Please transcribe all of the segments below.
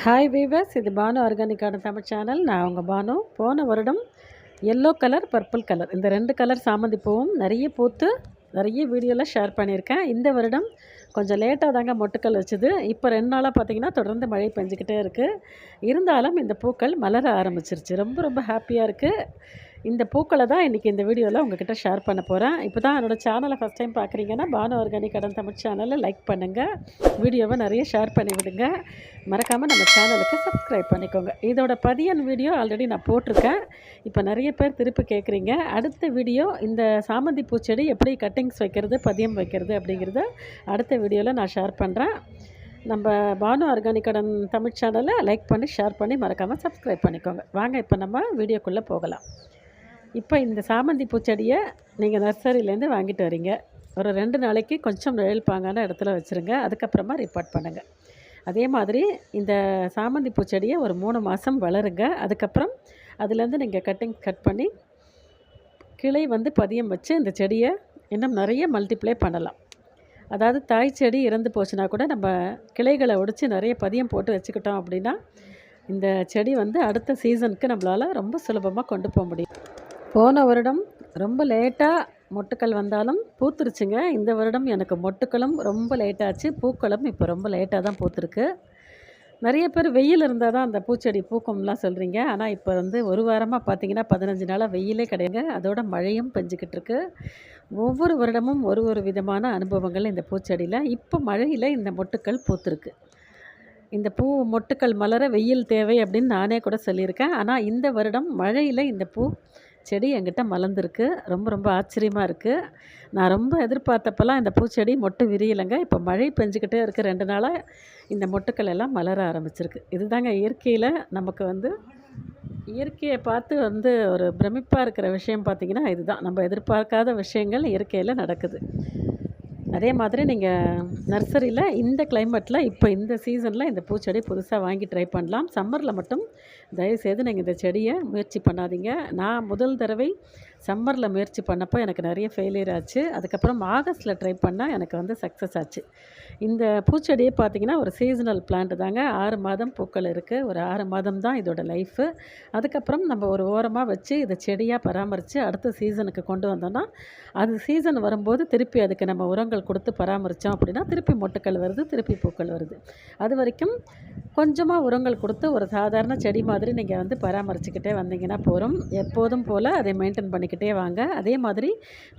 Hi viewers இது Banu ஆர்கானிக்கான Tamil channel நான் உங்கள் பானு. போன வருடம் எல்லோ கலர் பர்பிள் கலர் இந்த ரெண்டு கலர் சாமந்தி பூவும் நிறைய பூத்து நிறைய வீடியோவில் ஷேர் பண்ணியிருக்கேன். இந்த வருடம் கொஞ்சம் லேட்டாக தாங்க மொட்டுக்கள் வச்சுது. இப்போ ரெண்டு நாளாக பார்த்தீங்கன்னா தொடர்ந்து மழை பெஞ்சிக்கிட்டே இருக்குது இருந்தாலும் இந்த பூக்கள் மலர ஆரம்பிச்சிருச்சு. ரொம்ப ரொம்ப ஹாப்பியாக இருக்குது இந்த பூக்களை தான் இன்றைக்கி இந்த வீடியோவில் உங்ககிட்ட ஷேர் பண்ண போகிறேன் இப்போ தான் என்னோடய சேனலை ஃபஸ்ட் டைம் பார்க்குறீங்கன்னா பானு ஆர்கானிக் கடன் தமிழ் சேனலை லைக் பண்ணுங்கள் வீடியோவை நிறைய ஷேர் பண்ணி விடுங்க. மறக்காமல் நம்ம சேனலுக்கு சப்ஸ்கிரைப் பண்ணிக்கோங்க. இதோட பதியன் வீடியோ ஆல்ரெடி நான் போட்டிருக்கேன். இப்போ நிறைய பேர் திருப்பி கேட்குறீங்க அடுத்த வீடியோ இந்த சாமந்தி பூச்செடி எப்படி கட்டிங்ஸ் வைக்கிறது பதியம் வைக்கிறது அப்படிங்கிறத அடுத்த வீடியோவில் நான் ஷேர் பண்ணுறேன் நம்ம பானு ஆர்கானிக் கடன் தமிழ் சேனலை லைக் பண்ணி ஷேர் பண்ணி மறக்காமல் சப்ஸ்கிரைப் பண்ணிக்கோங்க. வாங்க இப்போ நம்ம வீடியோக்குள்ளே போகலாம். இப்போ இந்த சாமந்தி பூச்செடியை நீங்கள் நர்சரியிலேருந்து வாங்கிட்டு வரீங்க. ஒரு ரெண்டு நாளைக்கு கொஞ்சம் நிழல்பாங்கான இடத்துல வச்சுருங்க. அதுக்கப்புறமா ரிப்போர்ட் பண்ணுங்கள் அதே மாதிரி இந்த சாமந்தி பூச்செடியை ஒரு மூணு மாதம் வளருங்க. அதுக்கப்புறம் அதுலேருந்து நீங்கள் கட்டிங் கட் பண்ணி கிளை வந்து பதியம் வச்சு இந்த செடியை இன்னும் நிறைய மல்டிப்ளை பண்ணலாம். அதாவது தாய் செடி இறந்து போச்சுன்னா கூட நம்ம கிளைகளை ஒடிச்சு நிறைய பதியம் போட்டு வச்சுக்கிட்டோம் அப்படின்னா இந்த செடி வந்து அடுத்த சீசனுக்கு நம்மளால் ரொம்ப சுலபமாக கொண்டு போக முடியும். போன வருடம் ரொம்ப லேட்டாக மொட்டுக்கள் வந்தாலும் பூத்துருச்சுங்க. இந்த வருடம் எனக்கு மொட்டுக்களும் ரொம்ப லேட்டாச்சு. பூக்களும் இப்போ ரொம்ப லேட்டாக தான் பூத்துருக்கு. நிறைய பேர் வெயில் இருந்தால் தான் அந்த பூச்செடி பூக்கும்லாம் சொல்கிறீங்க ஆனால் இப்போ வந்து ஒரு வாரமாக பார்த்தீங்கன்னா பதினஞ்சு நாளாக வெயிலே கிடையாது அதோட மழையும் பெஞ்சிக்கிட்டு இருக்கு ஒவ்வொரு வருடமும் ஒரு ஒரு விதமான அனுபவங்கள் இந்த பூச்செடியில். இப்போ மழையில் இந்த மொட்டுக்கள் பூத்துருக்கு. இந்த பூ மொட்டுக்கள் மலர வெயில் தேவை அப்படின்னு நானே கூட சொல்லியிருக்கேன். ஆனால் இந்த வருடம் மழையில் இந்த பூ செடி என்கிட்ட மலர்ந்துருக்கு. ரொம்ப ரொம்ப ஆச்சரியமாக இருக்குது நான் ரொம்ப எதிர்பார்த்தப்பெல்லாம் இந்த பூச்செடி மொட்டு விரியலைங்க. இப்போ மழை பெஞ்சிக்கிட்டே இருக்குது ரெண்டு நாளாக இந்த மொட்டுக்கள் எல்லாம் மலர ஆரம்பிச்சிருக்கு. இதுதாங்க இயற்கையில் நமக்கு வந்து இயற்கையை பார்த்து வந்து ஒரு பிரமிப்பாக இருக்கிற விஷயம் பார்த்திங்கன்னா இதுதான். நம்ம எதிர்பார்க்காத விஷயங்கள் இயற்கையில் நடக்குது. அதே மாதிரி நீங்கள் நர்சரியில் இந்த கிளைமேட்டில் இப்போ இந்த சீசனில் இந்த பூச்செடி புதுசாக வாங்கி ட்ரை பண்ணலாம். சம்மரில் மட்டும் தயவுசெய்து நீங்கள் இந்த செடியை முயற்சி பண்ணாதீங்க. நான் முதல் தடவை சம்மரில் முயற்சி பண்ணப்போ எனக்கு நிறைய ஃபெயிலியர் ஆச்சு. அதுக்கப்புறம் ஆகஸ்ட்டில் ட்ரை பண்ணால் எனக்கு வந்து சக்ஸஸ் ஆச்சு. இந்த பூச்செடியை பார்த்திங்கன்னா ஒரு சீசனல் பிளான்ட் தாங்க. ஆறு மாதம் பூக்கள் இருக்குது ஒரு ஆறு மாதம் தான் இதோட லைஃபு அதுக்கப்புறம் நம்ம ஒரு ஓரமாக வச்சு இதை செடியாக பராமரித்து அடுத்த சீசனுக்கு கொண்டு வந்தோம்னா அது சீசன் வரும்போது திருப்பி அதுக்கு நம்ம உரங்கள் கொடுத்து பராமரித்தோம் அப்படின்னா திருப்பி மொட்டுக்கள் வருது திருப்பி பூக்கள் வருது. அது வரைக்கும் கொஞ்சமாக உரங்கள் கொடுத்து ஒரு சாதாரண செடி மாதிரி நீங்கள் வந்து பராமரிச்சுக்கிட்டே வந்தீங்கன்னா போகிறோம் எப்போதும் போல் அதை மெயின்டைன் பண்ணிக்கிட்டே வாங்க. அதே மாதிரி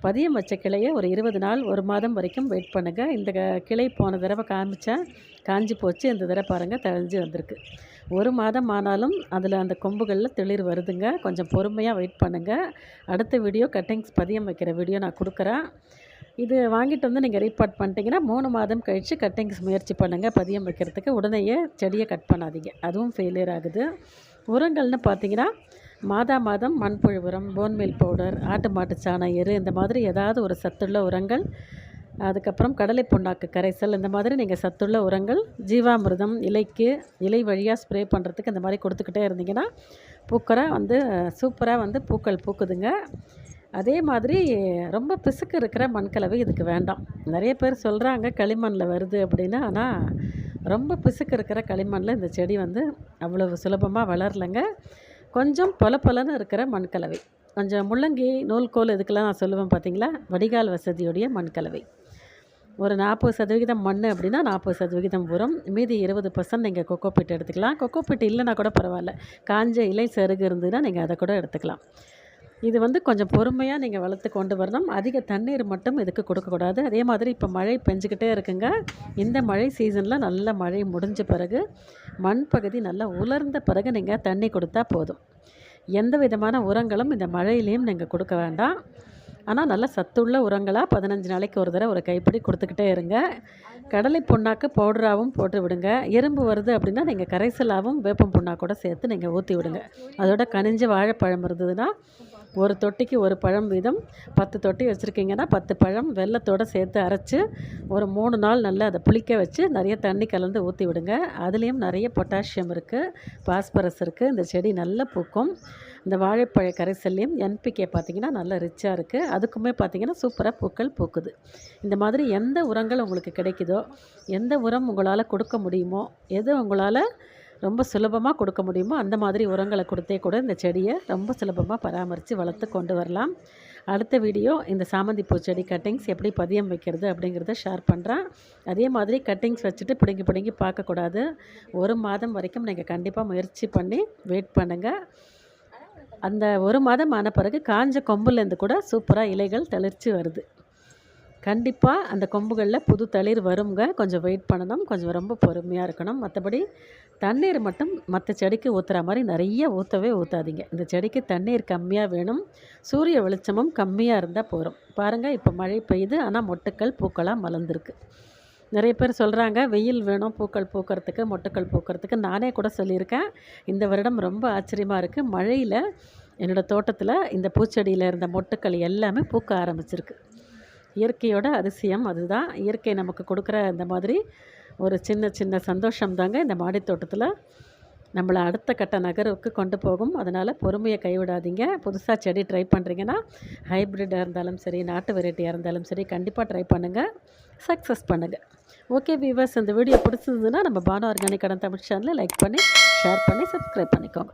பதியம் வச்ச கிளையை ஒரு இருபது நாள் ஒரு மாதம் வரைக்கும் வெயிட் பண்ணுங்கள் இந்த கிளை போன தடவை காமிச்சேன் காஞ்சி போச்சு. இந்த தடவை பாருங்கள் தழிஞ்சு வந்திருக்கு. ஒரு மாதம் ஆனாலும் அதில் அந்த கொம்புகளில் தெளிர் வருதுங்க. கொஞ்சம் பொறுமையாக வெயிட் பண்ணுங்கள் அடுத்த வீடியோ கட்டிங்ஸ் பதியம் வைக்கிற வீடியோ நான் கொடுக்குறேன். இது வாங்கிட்டு வந்து நீங்கள் ரீபார்ட் பண்ணிட்டீங்கன்னா மூணு மாதம் கழித்து கட்டிங்ஸ் முயற்சி பண்ணுங்கள் பதியம் வைக்கிறதுக்கு உடனேயே செடியை கட் பண்ணாதீங்க. அதுவும் ஃபெயிலியர் ஆகுது. உரங்கள்னு பார்த்தீங்கன்னா மாதா மாதம் மண்புழு உரம் போன்மேல் பவுடர் ஆட்டு மாட்டு சாண எரு இந்த மாதிரி ஏதாவது ஒரு சத்துள்ள உரங்கள். அதுக்கப்புறம் கடலை புண்ணாக்கு கரைசல் இந்த மாதிரி நீங்கள் சத்துள்ள உரங்கள். ஜீவாமிர்தம் இலைக்கு இலை வழியாக ஸ்ப்ரே பண்ணுறதுக்கு இந்த மாதிரி கொடுத்துக்கிட்டே இருந்தீங்கன்னா பூக்கரை வந்து சூப்பராக வந்து பூக்கள் பூக்குதுங்க. அதே மாதிரி ரொம்ப பிசுக்கு இருக்கிற மண்கலவை இதுக்கு வேண்டாம். நிறைய பேர் சொல்கிறாங்க களிமண்ணில் வருது அப்படின்னு ஆனால் ரொம்ப பிசுக்கு இருக்கிற களிமண்ணில் இந்த செடி வந்து அவ்வளவு சுலபமாக வளரலைங்க. கொஞ்சம் பொல பொலன்னு இருக்கிற மண்கலவை. கொஞ்சம் முள்ளங்கி நூல்கோல் இதுக்கெல்லாம் நான் சொல்லுவேன் பார்த்தீங்களா? வடிகால் வசதியுடைய மண்கலவை. ஒரு நாற்பது சதவிகிதம் மண் அப்படின்னா நாற்பது சதவிகிதம் உரம். மீதி இருபது பர்சன்ட் நீங்கள் கொக்கோ பிட் எடுத்துக்கலாம். கொக்கோ பிட் இல்லைன்னா கூட பரவாயில்ல. காஞ்ச இலை சருகு இருந்ததுன்னா நீங்கள் அதை கூட எடுத்துக்கலாம். இது வந்து கொஞ்சம் பொறுமையாக நீங்கள் வளர்த்து கொண்டு வரணும். அதிக தண்ணீர் மட்டும் இதுக்கு கொடுக்கக்கூடாது அதே மாதிரி இப்போ மழை பெஞ்சிக்கிட்டே இருக்குங்க. இந்த மழை சீசனில் நல்ல மழை முடிஞ்ச பிறகு மண் பகுதி நல்லா உலர்ந்த பிறகு நீங்கள் தண்ணி கொடுத்தா போதும். எந்த விதமான உரங்களும் இந்த மழையிலையும் நீங்கள் கொடுக்க வேண்டாம். ஆனால் நல்ல சத்துள்ள உரங்களாக பதினஞ்சு நாளைக்கு ஒரு தடவை ஒரு கைப்பிடி கொடுத்துக்கிட்டே இருங்க. கடலை புண்ணாக்கு பவுடராகவும் போட்டு விடுங்க. எறும்பு வருது அப்படின்னா நீங்கள் கரைசலாகவும் வேப்பம் புண்ணாக்கூட சேர்த்து நீங்கள் ஊற்றி விடுங்க. அதோட கனிஞ்ச வாழைப்பழம் இருந்ததுன்னா ஒரு தொட்டிக்கு ஒரு பழம் வீதம் பத்து தொட்டி வச்சுருக்கீங்கன்னா பத்து பழம் வெள்ளத்தோடு சேர்த்து அரைச்சி ஒரு மூணு நாள் நல்லா அதை புளிக்க வச்சு நிறைய தண்ணி கலந்து ஊற்றி விடுங்க. அதுலேயும் நிறைய பொட்டாசியம் இருக்குது பாஸ்பரஸ் இருக்குது இந்த செடி நல்லா பூக்கும். இந்த வாழைப்பழ கரைசல்லையும் என்பிகே பார்த்திங்கன்னா நல்லா ரிச்சாக இருக்குது அதுக்குமே பார்த்திங்கன்னா சூப்பராக பூக்கள் பூக்குது. இந்த மாதிரி எந்த உரங்கள் உங்களுக்கு கிடைக்குதோ எந்த உரம் உங்களால் கொடுக்க முடியுமோ எது உங்களால் ரொம்ப சுலபமாக கொடுக்க முடியுமோ அந்த மாதிரி உரங்களை கொடுத்தே கூட இந்த செடியை ரொம்ப சுலபமாக பராமரித்து வளர்த்து கொண்டு வரலாம். அடுத்த வீடியோ இந்த சாமந்தி பூ செடி கட்டிங்ஸ் எப்படி பதியம் வைக்கிறது அப்படிங்கிறத ஷேர் பண்ணுறேன் அதே மாதிரி கட்டிங்ஸ் வச்சுட்டு பிடுங்கி பிடுங்கி பார்க்கக்கூடாது. ஒரு மாதம் வரைக்கும் நீங்கள் கண்டிப்பாக முயற்சி பண்ணி வெயிட் பண்ணுங்கள் அந்த ஒரு மாதம் ஆன பிறகு காஞ்ச கொம்புலேருந்து கூட சூப்பராக இலைகள் தளிர்ச்சி வருது. கண்டிப்பாக அந்த கொம்புகளில் புது தளிர் வருங்க. கொஞ்சம் வெயிட் பண்ணணும். கொஞ்சம் ரொம்ப பொறுமையாக இருக்கணும். மற்றபடி தண்ணீர் மட்டும் மற்ற செடிக்கு ஊற்றுற மாதிரி நிறைய ஊற்றவே ஊற்றாதீங்க இந்த செடிக்கு தண்ணீர் கம்மியாக வேணும். சூரிய வெளிச்சமும் கம்மியாக இருந்தால் போகிறோம் பாருங்கள் இப்போ மழை பெய்யுது. ஆனால் மொட்டுக்கள் பூக்களாக மலர்ந்துருக்கு. நிறைய பேர் சொல்கிறாங்க வெயில் வேணும் பூக்கள் பூக்கிறதுக்கு மொட்டுக்கள் பூக்கிறதுக்கு. நானே கூட சொல்லியிருக்கேன். இந்த வருடம் ரொம்ப ஆச்சரியமாக இருக்குது மழையில் என்னோடய தோட்டத்தில் இந்த பூச்செடியில் இருந்த மொட்டுக்கள் எல்லாமே பூக்க ஆரம்பிச்சிருக்கு. இயற்கையோட அதிசயம் அதுதான். இயற்கை நமக்கு கொடுக்குற இந்த மாதிரி ஒரு சின்ன சின்ன சந்தோஷம் தாங்க இந்த மாடி தோட்டத்தில். நம்மளை அடுத்த கட்ட நகருக்கு கொண்டு போகும். அதனால் பொறுமையை கைவிடாதீங்க. புதுசாக செடி ட்ரை பண்ணுறீங்கன்னா ஹைப்ரிட்டாக இருந்தாலும் சரி நாட்டு வெரைட்டியாக இருந்தாலும் சரி கண்டிப்பாக ட்ரை பண்ணுங்கள் சக்ஸஸ் பண்ணுங்கள் ஓகே வீவர்ஸ் இந்த வீடியோ பிடிச்சிருந்ததுன்னா நம்ம பானு ஆர்கானிக் கடன் தமிழ் சேனலை லைக் பண்ணி ஷேர் பண்ணி சப்ஸ்கிரைப் பண்ணிக்கோங்க.